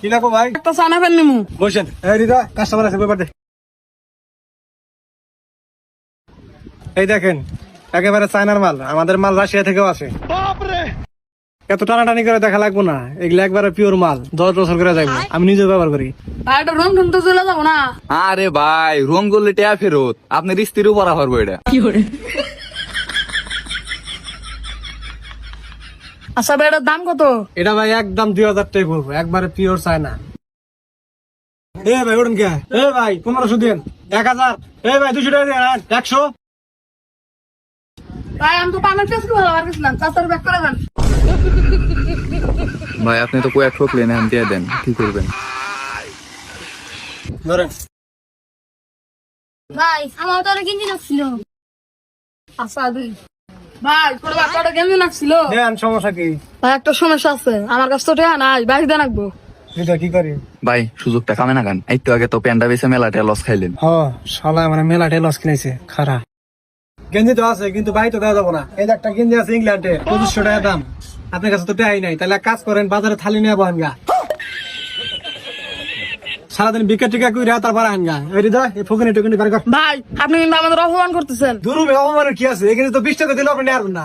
কি লাগবো ভাই? একটা সানা ফেন নিমু। বসেন। এই দিদা কাস্টমার আছে ব্যাপার এই দেখেন একেবারে চায়নার মাল আমাদের মাল রাশিয়া থেকেও আছে। এত টানাটানি করে দেখা লাগবো না এগুলো একবারে পিওর মাল দশ বছর করে যাইবো। আমি নিজে ব্যবহার করি। ভাই এটা রং তো চলে যাব না। আরে ভাই রং করলে টেয়া ফেরত আপনার স্ত্রীরও পড়া পারব এটা আচ্ছা ভাই এটার দাম কত? এটা ভাই একদম দুই হাজার টাকা পড়ব একবারে পিওর চায়না। এ ভাই ওঠেন কে? এ ভাই পনেরোশো দিন এক হাজার। এ ভাই দুশো টাকা দিন একশো। ভাই আমি তো ভালো আর গেছিলাম ব্যাক করে দেন। ভাই আপনি তো কয়েক ঠকলেন এখন দিয়ে দেন কি করবেন? ধরেন। ভাই আমার তো আচ্ছা দুই। ভাই তোর বাচ্চাটা কেমন লাগছিল? দেন সমস্যা কি? ভাই একটা সমস্যা আছে। আমার কাছে তো টাকা নাই বাইশ দেন রাখব। এটা কি করি? ভাই সুযোগটা কামে না গান এই তো আগে তো প্যান্ডা বেছে মেলাটা লস খাইলেন। হ শালা মানে মেলাটে লস কিনেছে। খারা। গেঞ্জি তো আছে কিন্তু ভাই তো দেওয়া যাব না। এই যে একটা গেঞ্জি আছে ইংল্যান্ডে পঁচিশশো টাকা দাম। আপনার কাছে তো টাই নাই। তাহলে কাজ করেন বাজারে থালি নিয়ে বহেন গা। সারাদিন বিকেট টিকা কইরা তারপর আহেন গা। এই রিদা এই ফকিনি টুকিনি করে ভাই আপনি কিন্তু আমাদের অপমান করতেছেন। দুরু অপমানের কি আছে? এখানে তো বিশ টাকা দিলে আপনি নেয়ার না।